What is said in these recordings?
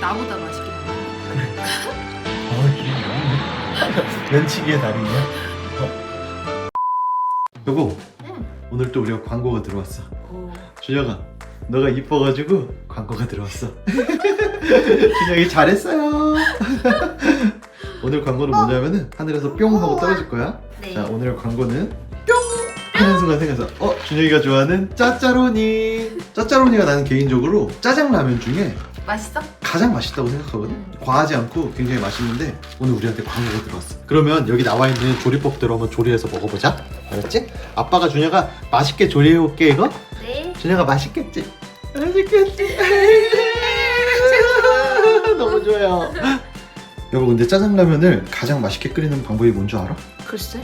나보다 맛있게. 어, 면치기의 달인이야? 어. 여보 응. 오늘 또 우리가 광고가 들어왔어 오. 준혁아 너가 이뻐가지고 광고가 들어왔어 준혁이 잘했어요 오늘 광고는 뭐냐면은 하늘에서 뿅 하고 떨어질 거야 네. 자 오늘 광고는 뿅 하는 순간 생겨서 어 준혁이가 좋아하는 짜짜로니 짜짜로니가 나는 개인적으로 짜장라면 중에 맛있어? 가장 맛있다고 생각하거든 음. 과하지 않고 굉장히 맛있는데 오늘 우리한테 광고가 들어왔어 그러면 여기 나와 있는 조리법대로 한번 조리해서 먹어보자 알았지? 아빠가 준혁아 맛있게 조리해올게 이거 네. 준혁아 맛있겠지? 맛있겠지? 너무 좋아요 여보 근데 짜장라면을 가장 맛있게 끓이는 방법이 뭔 줄 알아? 글쎄.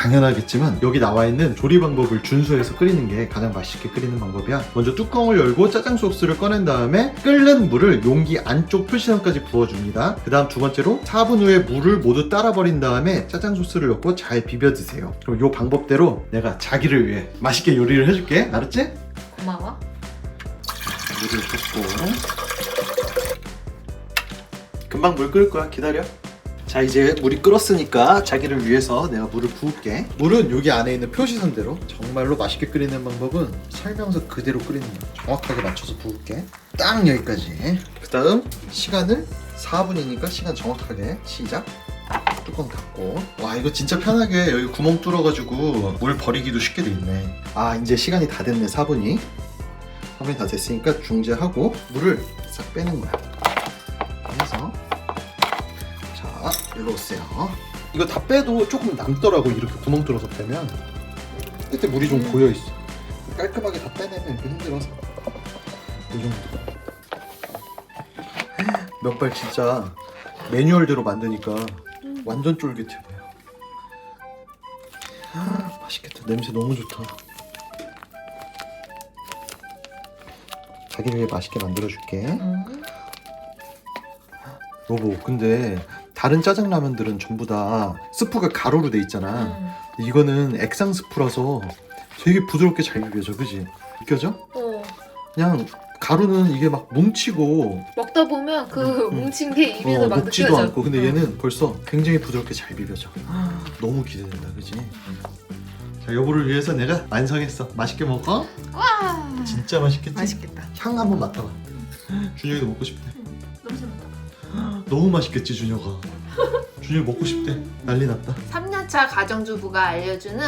당연하겠지만 여기 나와 있는 조리 방법을 준수해서 끓이는 게 가장 맛있게 끓이는 방법이야. 먼저 뚜껑을 열고 짜장 소스를 꺼낸 다음에 끓는 물을 용기 안쪽 표시선까지 부어줍니다. 그 다음 두 번째로 4분 후에 물을 모두 따라 버린 다음에 짜장 소스를 넣고 잘 비벼 드세요. 그럼 이 방법대로 내가 자기를 위해 맛있게 요리를 해줄게. 알았지? 고마워. 물을 붓고 금방 물 끓을 거야. 기다려. 자 이제 물이 끓었으니까 자기를 위해서 내가 물을 부을게. 물은 여기 안에 있는 표시선대로 정말로 맛있게 끓이는 방법은 설명서 그대로 끓이는 거야. 정확하게 맞춰서 부을게. 딱 여기까지. 그 다음 시간을 4분이니까 시간 정확하게 시작. 뚜껑 닫고. 와 이거 진짜 편하게 여기 구멍 뚫어가지고 물 버리기도 쉽게 돼 있네. 아 이제 시간이 다 됐네 4분이. 4분이 다 됐으니까 중재하고 물을 싹 빼는 거야 오세요. 이거 다 빼도 조금 남더라고 이렇게 구멍 뚫어서 빼면 끝에 물이 좀 고여 있어. 깔끔하게 다 빼내면 이렇게 힘들어서 이 정도. 면발 진짜 매뉴얼대로 만드니까 완전 쫄깃해 보여. 아, 맛있겠다. 냄새 너무 좋다. 자기를 위해 맛있게 만들어줄게. 음. 여보 근데 다른 짜장라면들은 전부 다 스프가 가루로 돼 있잖아 음. 이거는 액상 스프라서 되게 부드럽게 잘 비벼져 그지? 느껴져? 어. 그냥 가루는 이게 막 뭉치고 먹다 보면 그 음. 뭉친 게 입에서 어, 막 녹지도 느껴져. 않고 근데 응. 얘는 벌써 굉장히 부드럽게 잘 비벼져 너무 기대된다 그지? 자 여보를 위해서 내가 완성했어 맛있게 먹어? 와. 진짜 맛있겠지? 맛있겠다. 향 한번 맡아봐 준혁이도 먹고 싶대 너무 좋다. 너무 맛있겠지 준혁아 준혁이 먹고 싶대 난리 났다 3년차 가정주부가 알려주는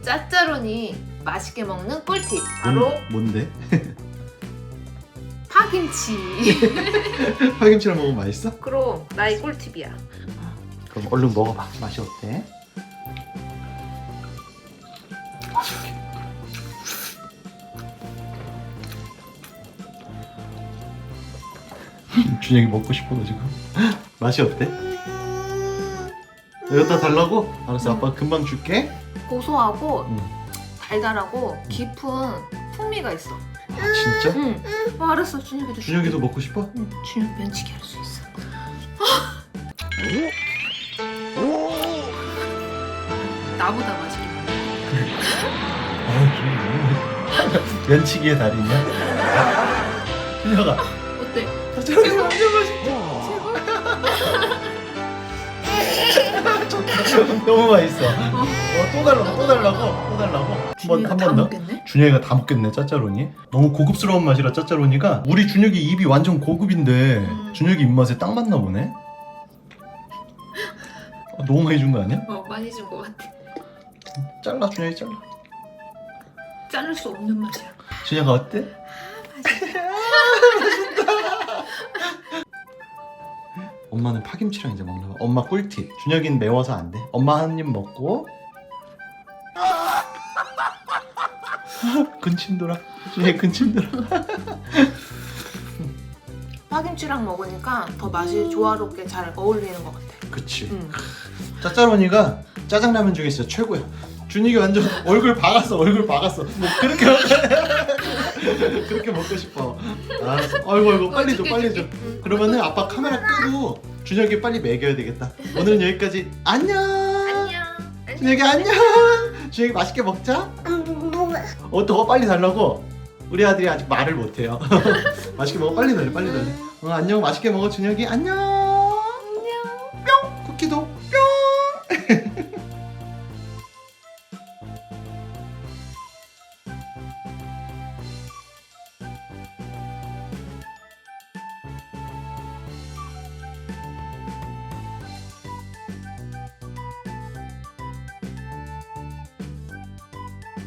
짜짜로니 맛있게 먹는 꿀팁 바로 뭔, 뭔데? 파김치. 파김치랑 먹으면 맛있어? 그럼 나의 꿀팁이야. 그럼 얼른 먹어봐. 맛이 어때? 준영이 먹고 싶어가지고 맛이 어때? 여기다 달라고? 알았어 아빠 금방 줄게 고소하고 응. 달달하고 깊은 풍미가 있어. 아 진짜? 응. 어, 알았어. 준혁이도. 준혁이도 먹고 싶어? 응. 준혁 면치기 할 수 있어. 나보다 맛있게. 먹어. 면치기의 달인이야? 준혁아 어때? 저기 완전 맛있어 너무 맛있어 어, 또 달라고 또 달라고 또 달라고 준혁이가 한번 다한번 더? 먹겠네? 준혁이가 다 먹겠네 짜짜로니 너무 고급스러운 맛이라 짜짜로니가 우리 준혁이 입이 완전 고급인데 음. 준혁이 입맛에 딱 맞나 보네 어, 너무 많이 준 거 아니야? 어 많이 준 것 같아. 잘라 준혁이 잘라 자를 수 없는 맛이야. 준혁아 어때? 엄마는 파김치랑 이제 먹는 거 엄마 꿀팁 준혁이는 매워서 안 돼 엄마 한 입 먹고 근침 돌아 준혁이 근침 돌아 파김치랑 먹으니까 더 맛이 조화롭게 잘 어울리는 것 같아. 그치 응. 짜짜로니가 짜장라면 중에 진짜 최고야. 준이가 완전 얼굴 박았어, 얼굴 박았어. 뭐 그렇게 그렇게 먹고 싶어. 알았어. 아이고 아이고 빨리 줘, 빨리 줘. 그러면은 아빠 카메라 끄고 준혁이 빨리 먹여야 되겠다. 오늘은 여기까지. 안녕. 안녕. 준혁이 안녕. 준혁이 맛있게 먹자. 어, 더 빨리 달라고. 우리 아들이 아직 말을 못해요. 맛있게 먹어. 빨리 놀래. 빨리 놀래. 어, 안녕. 맛있게 먹어 준혁이. 안녕. 안녕. 뿅. 쿠키도 뿅.